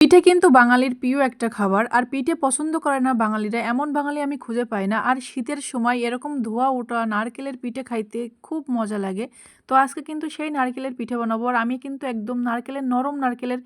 পিঠে কিন্তু বাঙালির প্রিয় একটা খাবার, আর পিঠে পছন্দ করে না বাঙালিরা, এমন বাঙালি আমি খুঁজে পাই না। আর শীতের সময় এরকম ধোয়া ওঠা নারকেলের পিঠে খাইতে খুব মজা লাগে। তো আজকে কিন্তু সেই নারকেলের পিঠে বানাবো, আর আমি কিন্তু একদম নারকেলের, নরম নারকেলের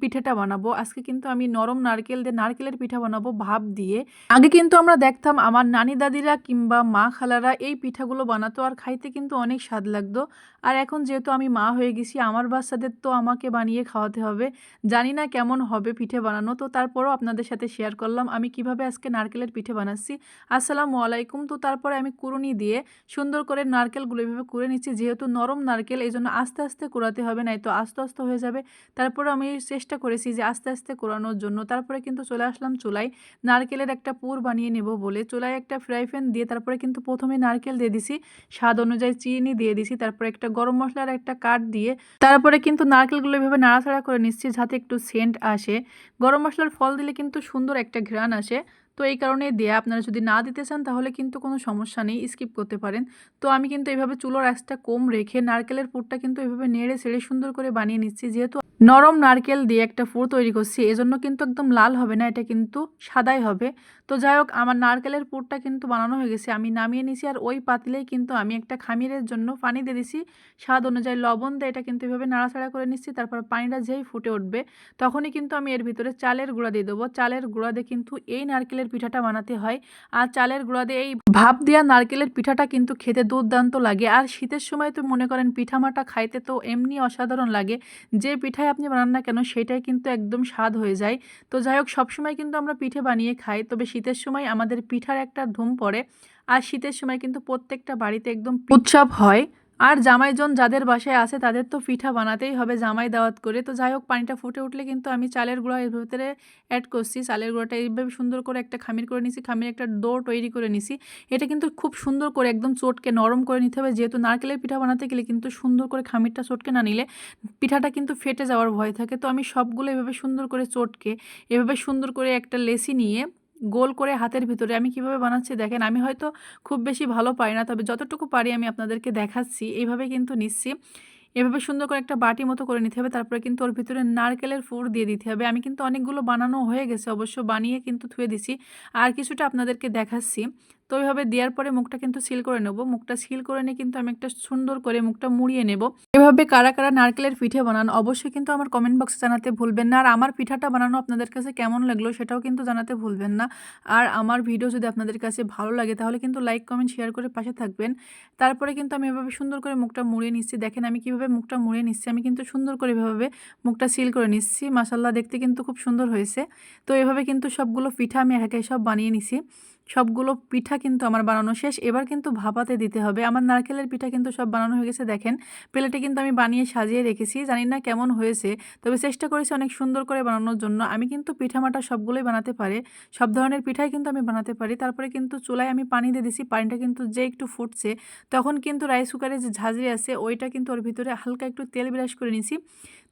পিঠেটা বানাবো। আজকে কিন্তু আমি নরম নারকেল দিয়ে নারকেলের পিঠা বানাবো ভাব দিয়ে। আগে কিন্তু আমরা দেখতাম আমার নানি দাদিরা কিংবা মা খালারা এই পিঠাগুলো বানাতো আর খাইতে কিন্তু অনেক স্বাদ লাগতো। আর এখন যেহেতু আমি মা হয়ে গেছি, আমার বাচ্চাদের তো আমাকে বানিয়ে খাওয়াতে হবে। জানি না কেমন হবে পিঠে বানানো, তো তারপরও আপনাদের সাথে শেয়ার করলাম আমি কীভাবে আজকে নারকেলের পিঠে বানাচ্ছি। আসসালামু আলাইকুম। তো তারপরে আমি কুড়ুনি দিয়ে সুন্দর করে নারকেলগুলো এভাবে কুড়ে নিচ্ছি, যেহেতু নরম নারকেল এই জন্য আস্তে আস্তে কুড়াতে হবে নাই তো আস্তে আস্তে হয়ে যাবে। তারপর আমি চেষ্টা করেছি যে আস্তে আস্তে কোরানোর জন্য। তারপরে কিন্তু চলে আসলাম চুলাই নারকেলের একটা পুর বানিয়ে নেব বলে। চুলায় একটা ফ্রাই প্যান দিয়ে তারপরে কিন্তু প্রথমে নারকেল দিয়ে দিছি। স্বাদ অনুযায়ী চিনি দিয়ে দিছি। তারপরে একটা গরম মশলার একটা কাঠ দিয়ে তারপরে কিন্তু নারকেলগুলো এভাবে নাড়াচাড়া করে নিচ্ছি যাতে একটু সেন্ট আসে। গরম মশলার ফল দিলে কিন্তু সুন্দর একটা ঘ্রাণ আসে। তো এই কারণে দেয়া আপনারা যদি না দিতে চান, তাহলে কিন্তু কোনো সমস্যা নেই স্কিপ করতে পারেন। তো আমি কিন্তু এইভাবে চুলোর আঁচটা কম রেখে নারকেলের পুরটা কিন্তু এভাবে নেড়ে ছেড়ে সুন্দর করে বানিয়ে নিচ্ছি। যেহেতু নরম নারকেল দিয়ে একটা ফুড় তৈরি করছি, এজন্য কিন্তু একদম লাল হবে না, এটা কিন্তু সাদাই হবে। তো যাই হোক, আমার নারকেলের পুরটা কিন্তু বানানো হয়ে গেছে। আমি নামিয়ে নিছি আর ওই পাতিলেই কিন্তু আমি একটা খামিরের জন্য পানি দিয়ে দিছি। স্বাদ অনুযায়ী লবণ দিয়ে এটা কিন্তু এভাবে নাড়াচাড়া করে নিচ্ছি, তারপর পানিটা যেই ফুটে উঠবে, তখনই কিন্তু আমি এর ভিতরে চালের গুঁড়া দিয়ে দেবো। চালের গুঁড়া দিয়ে কিন্তু এই নারকেলের পিঠাটা বানাতে হয়। আর চালের গুঁড়া দিয়ে এই ভাপ দেওয়া নারকেলের পিঠাটা কিন্তু খেতে দুর্দান্ত লাগে। আর শীতের সময় তো মনে করেন পিঠামাটা খাইতে তো এমনি অসাধারণ লাগে। যে পিঠায় আপনি বানান না কেন, সেটাই কিন্তু একদম স্বাদ হয়ে যায়। তো যাই হোক, সবসময় কিন্তু আমরা পিঠে বানিয়ে খাই। তবে শীতের সময় আমাদের পিঠার একটা ধুম পড়ে আর শীতের সময় কিন্তু প্রত্যেকটা বাড়িতে একদম উৎসব হয়। আর জামাইজন যাদের বাসায় আছে তাদের তো পিঠা বানাতেই হবে জামাই দাওয়াত করে। তো যাই হোক পানিটা ফুটে উঠলে কিন্তু আমি চালের গুঁড়া এর ভিতরে অ্যাড করছি। চালের গুঁড়াটা এইভাবে সুন্দর করে একটা খামির করে নিছি খামির একটা ডো তৈরি করে নিছি। এটা কিন্তু খুব সুন্দর করে একদম চটকে নরম করে নিতে হবে। যেহেতু নারকেলের পিঠা বানাতে গেলে কিন্তু সুন্দর করে খামিরটা চটকে না নিলে পিঠাটা কিন্তু ফেটে যাওয়ার ভয় থাকে। তো আমি সবগুলো এভাবে সুন্দর করে চটকে এভাবে সুন্দর করে একটা লেসি নিয়ে গোল করে হাতের ভিতরে আমি কীভাবে বানাচ্ছি দেখেন, আমি হয়তো খুব বেশি ভালো পারি না, তবে যতটুকু পারি আমি আপনাদেরকে দেখাচ্ছি। এইভাবে কিন্তু নিচ্ছি। এভাবে সুন্দর করে একটা বাটি মতো করে নিতে হবে, তারপরে কিন্তু ওর ভিতরে নারকেলের ফুর দিয়ে দিতে হবে। আমি কিন্তু অনেকগুলো বানানো হয়ে গেছে, অবশ্য বানিয়ে কিন্তু থুয়ে দিছি। আর কিছুটা আপনাদেরকে দেখাচ্ছি। তো ওইভাবে দেওয়ার পরে মুখটা কিন্তু সিল করে নেব। মুখটা সিল করে নিয়ে কিন্তু আমি একটা সুন্দর করে মুখটা মুড়িয়ে নেব। এভাবে কারা কারা নারকেলের পিঠে বানান, অবশ্যই কিন্তু আমার কমেন্ট বক্সে জানাতে ভুলবেন না। আর আমার পিঠাটা বানানো আপনাদের কাছে কেমন লাগল সেটাও কিন্তু জানাতে ভুলবেন না। আর আমার ভিডিও যদি আপনাদের কাছে ভালো লাগে, তাহলে কিন্তু লাইক কমেন্ট শেয়ার করে পাশে থাকবেন। তারপরে কিন্তু আমি এভাবে সুন্দর করে মুখটা মুড়িয়ে নিচ্ছি। দেখেন আমি কীভাবে মুখটা মুড়িয়ে নিচ্ছি। আমি কিন্তু সুন্দর করে এভাবে মুখটা সিল করে নিচ্ছি। মাসাল্লাহ দেখতে কিন্তু খুব সুন্দর হয়েছে। তো এভাবে কিন্তু সবগুলো পিঠা আমি একে সব বানিয়ে নিছি। সবগুলো পিঠা কিন্তু আমার বানানো শেষ। এবার কিন্তু ভাপাতে দিতে হবে। আমার নারকেলের পিঠা কিন্তু সব বানানো হয়ে গেছে, দেখেন। প্লেটে কিন্তু আমি বানিয়ে সাজিয়ে রেখেছি। জানি না কেমন হয়েছে, তবে চেষ্টা করেছি অনেক সুন্দর করে বানানোর জন্য। আমি কিন্তু পিঠামাটা সবগুলোই বানাতে পারি। সব ধরনের পিঠাই কিন্তু আমি বানাতে পারি। তারপরে কিন্তু চুলায় আমি পানি দিয়ে দিছি। পানিটা কিন্তু যে একটু ফুটছে, তখন কিন্তু রাইস কুকারে যে ঝাঁঝরি আছে, ওইটা কিন্তু ওর ভিতরে হালকা একটু তেল বিরাস করে নিছি।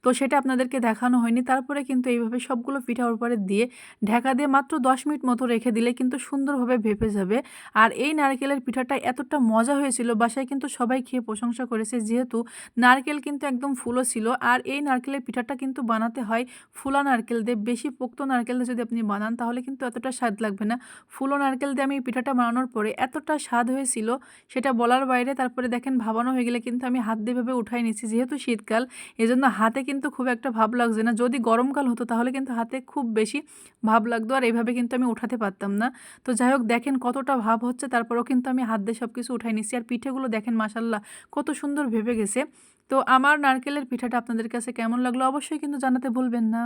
তো সেটা আপনাদেরকে দেখানো হয়নি। তারপরে কিন্তু এইভাবে সবগুলো পিঠা ওর পরে দিয়ে ঢাকা দিয়ে মাত্র দশ মিনিট মতো রেখে দিলে কিন্তু সুন্দরভাবে ভেপে যাবে। আর এই নারকেলের পিঠাটা এতটা মজা হয়েছিল, বাসায় কিন্তু সবাই খেয়ে প্রশংসা করেছে যেহেতু নারকেল কিন্তু একদম ফুলো ছিল। আর এই নারকেলের পিঠাটা কিন্তু বানাতে হয় ফুলা নারকেল দিয়ে। বেশি পোক্ত নারকেল দিয়ে যদি আপনি বানান, তাহলে কিন্তু এতটা স্বাদ লাগবে না। ফুলো নারকেল দিয়ে আমি এই পিঠাটা বানানোর পরে এতটা স্বাদ হয়েছিল, সেটা বলার বাইরে। তারপরে দেখেন ভাবানো হয়ে গেলে কিন্তু আমি হাত দিয়ে ভেবে উঠাই নিচ্ছি, যেহেতু শীতকাল, এজন্য হাতে কিন্তু খুব একটা ভাব লাগছে না। যদি গরমকাল হতো তাহলে কিন্তু হাতে খুব বেশি ভাব লাগতো আর এইভাবে কিন্তু আমি উঠাতে পারতাম না। তো যাই হোক, দেখেন কতটা ভাব হচ্ছে, তারপরেও কিন্তু আমি হাত দিয়ে সব কিছু উঠাই নিচ্ছি। আর পিঠেগুলো দেখেন মাসাল্লাহ কত সুন্দর ভেবে গেছে। তো আমার নারকেলের পিঠাটা আপনাদের কাছে কেমন লাগল অবশ্যই কিন্তু জানাতে ভুলবেন না।